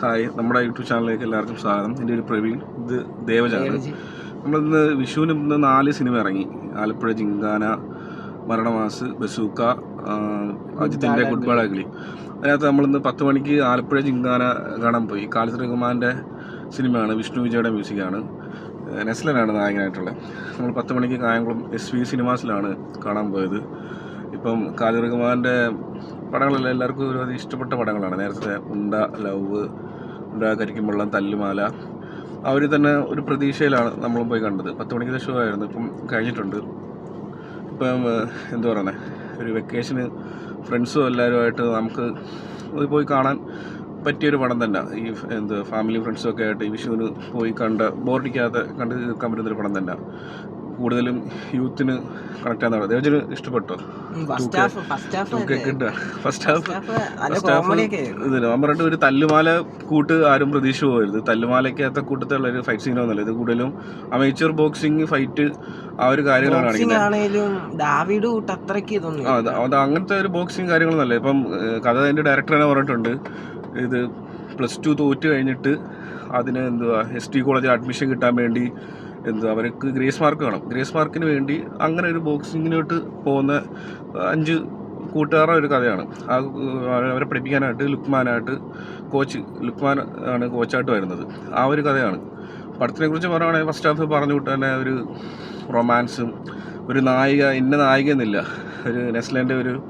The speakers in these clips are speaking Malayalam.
ഹായ്. നമ്മുടെ യൂട്യൂബ് ചാനലിലേക്ക് എല്ലാവർക്കും സ്വാഗതം. എന്റെ ഒരു പ്രവീൺ. ഇത് ദേവജാണ് നമ്മളിന്ന് വിഷുവിന് ഇന്ന് നാല് സിനിമ ഇറങ്ങി. ആലപ്പുഴ ജിങ്കാന മരണമാസ് ബസൂക്ക അജിത്തിന്റെ ഗുഡ് ബൈ അഗ്ലി അതിനകത്ത് നമ്മളിന്ന് പത്ത് മണിക്ക് ആലപ്പുഴ ജിങ്കാന കാണാൻ പോയി. റഹ്മാന്റെ സിനിമയാണ് വിഷ്ണു വിജയുടെ മ്യൂസിക്കാണ്. നെസ്ലനാണ് നായകനായിട്ടുള്ളത്. നമ്മൾ പത്ത് മണിക്ക് കായംകുളം എസ് വി സിനിമാസിലാണ് കാണാൻ പോയത്. ഇപ്പം ഖാലിദ് റഹ്മാന്റെ പടങ്ങളെല്ലാം എല്ലാവർക്കും ഒരുപാട് ഇഷ്ടപ്പെട്ട പടങ്ങളാണ്. നേരത്തെ ഉണ്ട ലവ് ഉണ്ട കരിക്കുമ്പള്ളം തല്ലുമാല. അവർ തന്നെ ഒരു പ്രതീക്ഷയിലാണ് നമ്മൾ പോയി കണ്ടത്. പത്ത് മണിക്ക് ഷോ ആയിരുന്നു. ഇപ്പം കഴിഞ്ഞിട്ടുണ്ട്. ഇപ്പം എന്തു പറയണേ? ഒരു വെക്കേഷന് ഫ്രണ്ട്സും എല്ലാവരുമായിട്ട് നമുക്ക് പോയി കാണാൻ പറ്റിയൊരു പടം തന്നെ. ഈ എന്ത് ഫാമിലി ഫ്രണ്ട്സും ഒക്കെ ആയിട്ട് ഈ വിഷുവിന് പോയി കണ്ട് ബോറടിക്കാതെ കണ്ട് തീർക്കാൻ പറ്റുന്നൊരു പടം തന്നെ. കൂടുതലും യൂത്തിന് കണക്ട് ആകുന്ന പറയുന്നത് ദേവജന് ഇഷ്ടപ്പെട്ടോ? ഫസ്റ്റ് ഹാഫ് ഫസ്റ്റ് ഹാഫ് ഞാൻ പറഞ്ഞിട്ട് ഒരു തല്ലുമാല കൂട്ട് ആരും പ്രതീക്ഷ പോകരുത്. തല്ലുമാലയ്ക്കകത്ത കൂട്ടത്തിലുള്ള ഒരു ഫൈറ്റ് സീനൊന്നുമല്ല ഇത് കൂടുതലും അമേച്ചർ ബോക്സിംഗ് ഫൈറ്റ് ആ ഒരു കാര്യങ്ങളാണ് അത് അങ്ങനത്തെ ഒരു ബോക്സിംഗ് കാര്യങ്ങളൊന്നല്ല ഇപ്പം കഥ അതിന്റെ ഡയറക്ടർ തന്നെ പറഞ്ഞിട്ടുണ്ട്. ഇത് പ്ലസ് ടു തോറ്റ് കഴിഞ്ഞിട്ട് അതിന് എന്തുവാ എസ് ടി കോളേജിൽ അഡ്മിഷൻ കിട്ടാൻ വേണ്ടി എന്തുവാ അവർക്ക് ഗ്രേസ് മാർക്ക് വേണം. ഗ്രേസ് മാർക്കിന് വേണ്ടി അങ്ങനെ ഒരു ബോക്സിങ്ങിലോട്ട് പോകുന്ന അഞ്ച് കൂട്ടുകാരുടെ ഒരു കഥയാണ്. ആ അവരെ പഠിപ്പിക്കാനായിട്ട് ലുക്മാനായിട്ട് കോച്ച് ലുക്മാൻ ആണ് കോച്ചായിട്ട് വരുന്നത്. ആ ഒരു കഥയാണ്. പടത്തിനെ കുറിച്ച് പറയുകയാണെങ്കിൽ ഫസ്റ്റ് ഹാഫ് പറഞ്ഞു വിട്ട് തന്നെ ഒരു റൊമാൻസും ഒരു നായിക ഇന്ന നായിക എന്നില്ല ഒരു നെസ്ലന്റെ ഒരു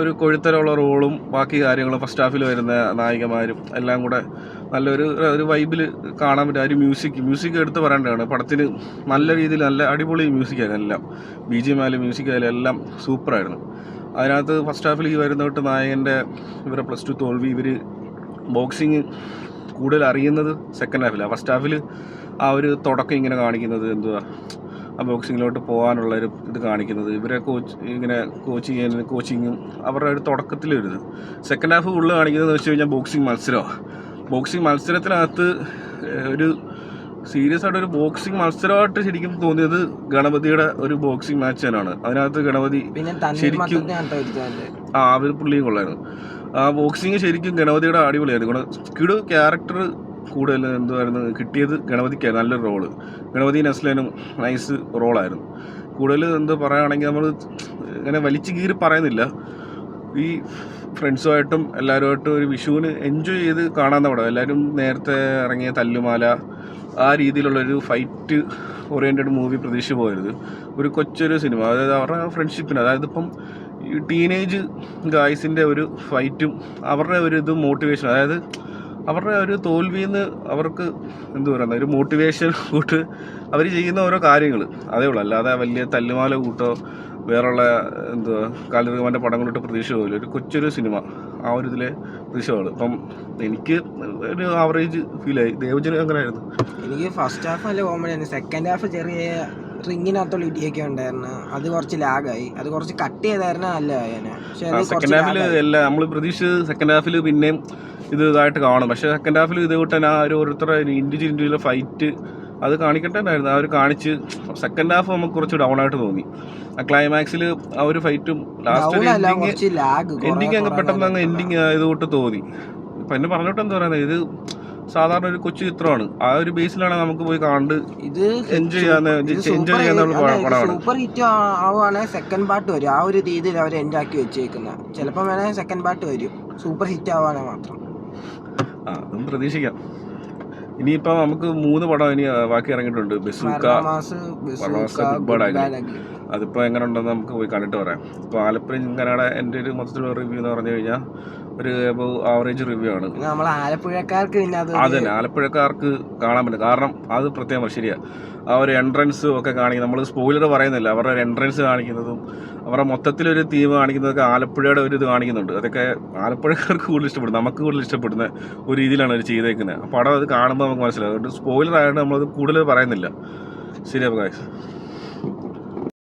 ഒരു കൊഴുത്തരമുള്ള റോളും ബാക്കി കാര്യങ്ങളും ഫസ്റ്റ് ഹാഫിൽ വരുന്ന നായികമാരും എല്ലാം കൂടെ നല്ലൊരു ഒരു വൈബിൽ കാണാൻ പറ്റും. ഒരു മ്യൂസിക് മ്യൂസിക് എടുത്ത് പറയേണ്ടതാണ്. പടത്തിന് നല്ല രീതിയിൽ നല്ല അടിപൊളി മ്യൂസിക്കായിരുന്നു എല്ലാം. ബി ജി എം മ്യൂസിക് ആയാലും എല്ലാം സൂപ്പറായിരുന്നു അതിനകത്ത് ഫസ്റ്റ് ഹാഫിൽ ഈ വരുന്ന തൊട്ട് നായകന്റെ ഇവരെ പ്ലസ് ടു തോൽവി ഇവർ ബോക്സിങ് കൂടുതൽ അറിയുന്നത് സെക്കൻഡ് ഹാഫിലാണ് ഫസ്റ്റ് ഹാഫിൽ ആ ഒരു തുടക്കം ഇങ്ങനെ കാണിക്കുന്നത് എന്തുവാ? ആ ബോക്സിങ്ങിലോട്ട് പോകാനുള്ള ഒരു ഇത് കാണിക്കുന്നത് ഇവരെ കോച്ച് ഇങ്ങനെ കോച്ച് ചെയ്യുന്ന കോച്ചിങ്ങും അവരുടെ ഒരു തുടക്കത്തിൽ വരുന്നത് സെക്കൻഡ് ഹാഫ് ഫുള്ള് കാണിക്കുന്നത് വെച്ച് കഴിഞ്ഞാൽ ബോക്സിങ് മത്സരമാണ് ബോക്സിങ് മത്സരത്തിനകത്ത് ഒരു സീരിയസ് ആയിട്ട് ഒരു ബോക്സിങ് മത്സരമായിട്ട് ശരിക്കും തോന്നിയത് ഗണപതിയുടെ ഒരു ബോക്സിങ് മാച്ച് തന്നെയാണ് അതിനകത്ത് ഗണപതി ശരിക്കും- ആ അവർ പുള്ളിയും കൊള്ളായിരുന്നു ആ ബോക്സിങ് ശരിക്കും ഗണപതിയുടെ അടിപൊളിയായിരുന്നു കിടു ക്യാരക്ടർ കൂടുതൽ എന്തുമായിരുന്നു കിട്ടിയത് ഗണപതിക്കായിരുന്നു നല്ലൊരു റോൾ. ഗണപതി നസ്ലനും നൈസ് റോളായിരുന്നു. കൂടുതൽ എന്ത് പറയുകയാണെങ്കിൽ നമ്മൾ ഇങ്ങനെ വലിച്ചു കീറി പറയുന്നില്ല. ഈ ഫ്രണ്ട്സുമായിട്ടും എല്ലാവരുമായിട്ടും ഒരു വിഷുവിന് എൻജോയ് ചെയ്ത് കാണാൻ പടം. എല്ലാവരും നേരത്തെ ഇറങ്ങിയ തല്ലുമാല ആ രീതിയിലുള്ളൊരു ഫൈറ്റ് ഓറിയന്റഡ് മൂവി പ്രതീക്ഷിച്ച് പോയത് ഒരു കൊച്ചൊരു സിനിമ അതായത് അവരുടെ ഫ്രണ്ട്ഷിപ്പിന് അതായത് ഇപ്പം ഈ ടീനേജ് ഗായ്സിന്റെ ഒരു ഫൈറ്റും അവരുടെ ഒരു ഇത് മോട്ടിവേഷൻ അതായത് അവരുടെ ഒരു തോൽവിയിൽ നിന്ന് അവർക്ക് എന്തു പറയുന്നത് ഒരു മോട്ടിവേഷൻ കൂട്ട് അവർ ചെയ്യുന്ന ഓരോ കാര്യങ്ങൾ. അതേ ഉള്ളൂ. അല്ലാതെ വലിയ തല്ലുമാല കൂട്ടോ വേറെയുള്ള എന്തുവാ കാലിറുമാന്റെ പടങ്ങളിട്ട് പ്രതീക്ഷ പോലും ഒരു കൊച്ചൊരു സിനിമ ആ ഒരു ഇതിലെ പ്രതീക്ഷകൾ അപ്പം എനിക്ക് ഒരു ആവറേജ് ഫീലായി അങ്ങനെ ആയിരുന്നു എനിക്ക് ഫസ്റ്റ് ഹാഫ് നല്ല കോമഡി സെക്കൻഡ് ഹാഫ് ചെറിയ റിങ്ങിനകത്തുള്ള ഇടിയൊക്കെ ഉണ്ടായിരുന്നു. അത് കുറച്ച് ലാഗായി അത് കുറച്ച് കട്ട് ചെയ്തായിരുന്നു നല്ല സെക്കൻഡ് ഹാഫിൽ എല്ലാം നമ്മൾ പ്രതീക്ഷിച്ചത് സെക്കൻഡ് ഹാഫിൽ പിന്നെയും ഇത് ഇതായിട്ട് കാണും. പക്ഷെ സെക്കൻഡ് ഹാഫിൽ ഇത് കൂട്ടാൻ ആ ഒരു ഓരോരുത്തരുടെ ഇൻഡിവിജ്വൽ ഇൻഡിവിജ്വൽ ഫൈറ്റ് അത് കാണിക്കണ്ടായിരുന്നു ആ ഒരു കാണിച്ച് സെക്കൻഡ് ഹാഫ് നമുക്ക് കുറച്ച് ഡൗൺ ആയിട്ട് തോന്നി. ആ ക്ലൈമാക്സിൽ ആ ഒരു ഫൈറ്റും ലാസ്റ്റ് എൻഡിങ് എൻഡിങ് അങ്ങ് പെട്ടെന്ന് അങ്ങ് എൻഡിങ് ആയതുകൊണ്ട് തോന്നി. പിന്നെ പറഞ്ഞിട്ട് എന്താ പറയുന്നത് ഇത് സാധാരണ ഒരു കൊച്ചു ചിത്രമാണ്. ആ ഒരു ബേസിലാണ് നമുക്ക് പോയി കണ്ട് ഇത് എൻജോയ് ചെയ്യാൻ സൂപ്പർ ഹിറ്റ് ആവുകയാണെങ്കിൽ സെക്കൻഡ് പാർട്ട് വരും. ആ ഒരു രീതിയിൽ അവർ എൻഡ് ആക്കി വെച്ചേക്കുന്നത് ചിലപ്പോൾ വേണമെങ്കിൽ സെക്കൻഡ് പാർട്ട് വരും. സൂപ്പർ ഹിറ്റ് ആവാണ് മാത്രം. ആ അതും പ്രതീക്ഷിക്കാം. ഇനിയിപ്പോ നമുക്ക് മൂന്ന് പടം ഇനി ബാക്കി ഇറങ്ങിയിട്ടുണ്ട്. ബസൂക്ക ഗുഡ് ബസൂക്ക, അതിപ്പോൾ എങ്ങനെ ഉണ്ടെന്ന് നമുക്ക് പോയി കണ്ടിട്ട് പറയാം. ഇപ്പോൾ ആലപ്പുഴ ചിങ്കനയുടെ എന്റെ ഒരു മൊത്തത്തിലുള്ള റിവ്യൂ എന്ന് പറഞ്ഞു കഴിഞ്ഞാൽ ഒരു അബവ് ആവറേജ് റിവ്യൂ ആണ്. നമ്മൾ ആലപ്പുഴക്കാർക്ക് പിന്നെ അത് തന്നെ ആലപ്പുഴക്കാർക്ക് കാണാൻ പറ്റും. കാരണം അത് പ്രത്യേകം ശരിയാ. ആ ഒരു എൻട്രൻസ് ഒക്കെ കാണിക്കുന്നത് നമ്മൾ സ്പോയിലർ പറയുന്നില്ല. അവരുടെ ഒരു എൻട്രൻസ് കാണിക്കുന്നതും അവരുടെ മൊത്തത്തിലൊരു തീം കാണിക്കുന്നതൊക്കെ ആലപ്പുഴയുടെ ഒരു ഇത് കാണിക്കുന്നുണ്ട്. അതൊക്കെ ആലപ്പുഴക്കാർക്ക് കൂടുതൽ ഇഷ്ടപ്പെടും. നമുക്ക് കൂടുതൽ ഇഷ്ടപ്പെടുന്ന ഒരു രീതിയിലാണ് അവർ ചെയ്തേക്കുന്നത് അപ്പോൾ അവിടെ അത് കാണുമ്പോൾ നമുക്ക് മനസ്സിലാവും. അതുകൊണ്ട് സ്പോയിലർ ആയതുകൊണ്ട് നമ്മളത് കൂടുതൽ പറയുന്നില്ല. ശരി അപ്പോൾ guys.